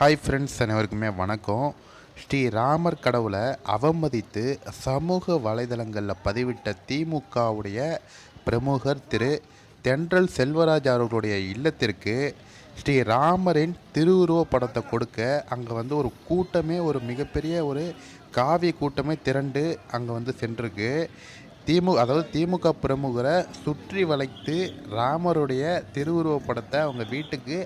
Hi friends அனைவருக்குமே வணக்கம். ஸ்ரீ ராமர் கடவுளை அவமதித்து சமூக வலைதளங்களில் பதிவிட்ட திமுகவுடைய பிரமுகர் திரு தென்றல் செல்வராஜ் அவர்களுடைய இல்லத்திற்கு ஸ்ரீ ராமரின் திருவுருவ படத்தை கொடுக்க அங்கே வந்து ஒரு கூட்டமே ஒரு மிகப்பெரிய ஒரு காவிய கூட்டமே திரண்டு அங்கே வந்து சென்றிருக்கு. திமு அதாவது திமுக பிரமுகரை சுற்றி வளைத்து ராமருடைய திருவுருவப்படத்தை அவங்க வீட்டுக்கு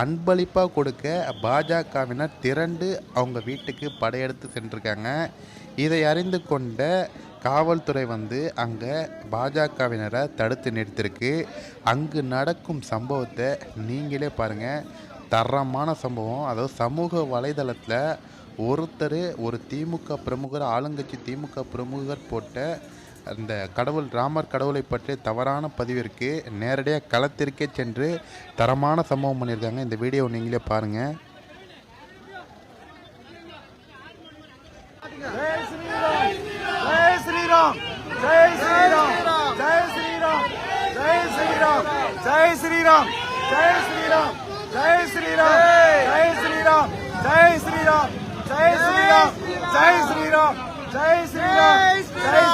அன்பளிப்பாக கொடுக்க பாஜகவினர் திரண்டு அவங்க வீட்டுக்கு படையெடுத்து சென்றிருக்காங்க. இதை அறிந்து கொண்ட காவல்துறை வந்து அங்கே பாஜகவினரை தடுத்து நிறுத்திருக்கு அங்கு நடக்கும் சம்பவத்தை நீங்களே பாருங்கள் தரமான சம்பவம். அதாவது சமூக வலைதளத்தில் ஒருத்தர் ஒரு திமுக பிரமுகர் ஆளுங்கட்சி திமுக பிரமுகர் போட்ட அந்த கடவுள் ராமர் கடவுளை பற்றிய தவறான பதிவிற்கு நேரடியாக களத்திற்கே சென்று தரமான சம்பவம் பண்ணியிருக்காங்க இந்த வீடியோ நீங்களே பாருங்கள் ஜெய் ஸ்ரீராம் ஜெய் ஸ்ரீராம் ஜெய் ஸ்ரீராம் ஜெய் ஸ்ரீராம் ஜெய் ஸ்ரீராம் ஜெய் ஸ்ரீராம் ஜெய் ஸ்ரீராம் ஜெய் ஸ்ரீராம் ஜெய் ஸ்ரீராம்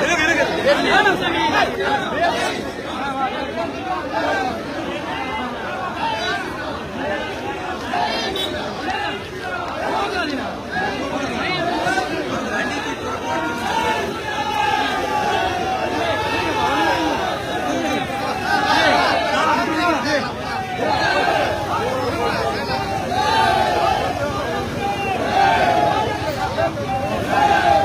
இருக்கு இருக்கு. Yeah.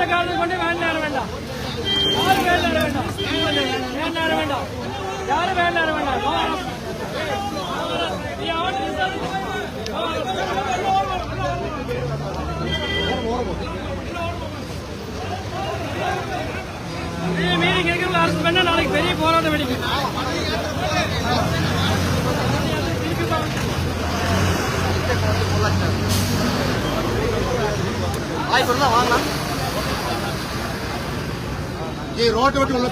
வேண்டாம் யாரும் வேண்டாம் வேண்டாம். வேண்டாம் வேண்டாம். யாரும் வேண்டாம் வேண்டாம். நீ ஆர்டர் இருக்கிற அரசு பண்ணா நாளைக்கு பெரிய போராட்டம் வெடிக்கும். வாய்ப்பு இருந்தா வாங்கலாம் ரோட்டை விட்டு உள்ள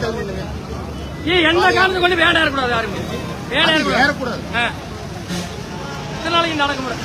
ஏய் எந்த காரணத்தை கொண்டு வேடம் ஏறக்கூடாது யாருமே. வேடம் ஏறக்கூடாது. நாளைக்கு நடக்க முடியாது.